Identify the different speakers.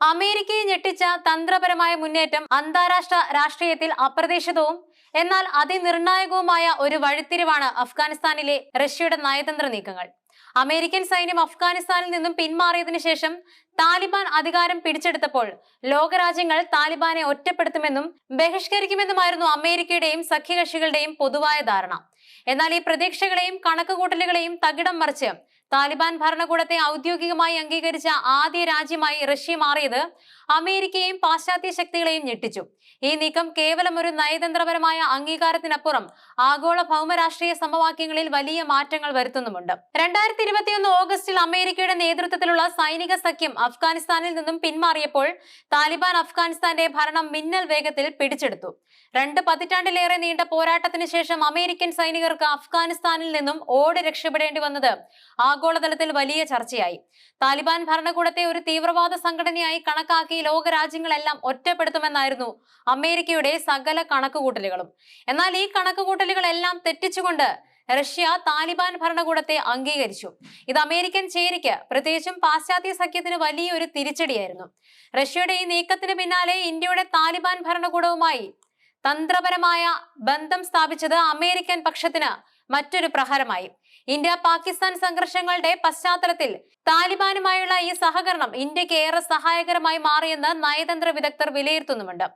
Speaker 1: അമേരിക്കയെ ഞെട്ടിച്ച തന്ത്രപരമായ മുന്നേറ്റം അന്താരാഷ്ട്ര രാഷ്ട്രീയത്തിൽ അപ്രതീക്ഷിതവും എന്നാൽ അതിനിർണായകവുമായ ഒരു വഴിത്തിരിവാണ് അഫ്ഗാനിസ്ഥാനിലെ റഷ്യയുടെ നയതന്ത്ര നീക്കങ്ങൾ. അമേരിക്കൻ സൈന്യം അഫ്ഗാനിസ്ഥാനിൽ നിന്നും പിന്മാറിയതിനു ശേഷം താലിബാൻ അധികാരം പിടിച്ചെടുത്തപ്പോൾ ലോകരാജ്യങ്ങൾ താലിബാനെ ഒറ്റപ്പെടുത്തുമെന്നും ബഹിഷ്കരിക്കുമെന്നുമായിരുന്നു അമേരിക്കയുടെയും സഖ്യകക്ഷികളുടെയും പൊതുവായ ധാരണ. എന്നാൽ ഈ പ്രതീക്ഷകളെയും കണക്കുകൂട്ടലുകളെയും തകിടം മറിച്ച് താലിബാൻ ഭരണകൂടത്തെ ഔദ്യോഗികമായി അംഗീകരിച്ച ആദ്യ രാജ്യമായി റഷ്യ മാറിയത് അമേരിക്കയെയും പാശ്ചാത്യ ശക്തികളെയും ഞെട്ടിച്ചു. ഈ നീക്കം കേവലം ഒരു നയതന്ത്രപരമായ അംഗീകാരത്തിനപ്പുറം ആഗോള ഭൗമരാഷ്ട്രീയ സമവാക്യങ്ങളിൽ വലിയ മാറ്റങ്ങൾ വരുത്തുന്നുമുണ്ട്. രണ്ടായിരത്തി ഇരുപത്തിയൊന്ന് ഓഗസ്റ്റിൽ അമേരിക്കയുടെ നേതൃത്വത്തിലുള്ള സൈനിക സഖ്യം അഫ്ഗാനിസ്ഥാനിൽ നിന്നും പിന്മാറിയപ്പോൾ താലിബാൻ അഫ്ഗാനിസ്ഥാന്റെ ഭരണം മിന്നൽ വേഗത്തിൽ പിടിച്ചെടുത്തു. രണ്ട് പതിറ്റാണ്ടിലേറെ നീണ്ട പോരാട്ടത്തിന് ശേഷം അമേരിക്കൻ സൈനികർക്ക് അഫ്ഗാനിസ്ഥാനിൽ നിന്നും ഓടി രക്ഷപ്പെടേണ്ടി വന്നത് ആഗോളതലത്തിൽ വലിയ ചർച്ചയായി. താലിബാൻ ഭരണകൂടത്തെ ഒരു തീവ്രവാദ സംഘടനയായി കണക്കാക്കി ലോകരാജ്യങ്ങളെല്ലാം ഒറ്റപ്പെടുത്തുമെന്നായിരുന്നു അമേരിക്കയുടെ സകല കണക്കുകൂട്ടലുകളും. എന്നാൽ ഈ കണക്കുകൂട്ടലുകളെല്ലാം തെറ്റിച്ചുകൊണ്ട് റഷ്യ താലിബാൻ ഭരണകൂടത്തെ അംഗീകരിച്ചു. ഇത് അമേരിക്കൻ ചേരിക്ക് പ്രത്യേകിച്ചും പാശ്ചാത്യ സഖ്യത്തിന് വലിയൊരു തിരിച്ചടിയായിരുന്നു. റഷ്യയുടെ ഈ നീക്കത്തിന് പിന്നാലെ ഇന്ത്യയുടെ താലിബാൻ ഭരണകൂടവുമായി തന്ത്രപരമായ ബന്ധം സ്ഥാപിച്ചത് അമേരിക്കൻ പക്ഷത്തിന് മറ്റൊരു പ്രഹരമായി. ഇന്ത്യ പാകിസ്ഥാൻ സംഘർഷങ്ങളുടെ പശ്ചാത്തലത്തിൽ താലിബാനുമായുള്ള ഈ സഹകരണം ഇന്ത്യയ്ക്ക് ഏറെ സഹായകരമായി മാറിയെന്ന് നയതന്ത്ര വിദഗ്ധർ വിലയിരുത്തുന്നുമുണ്ട്.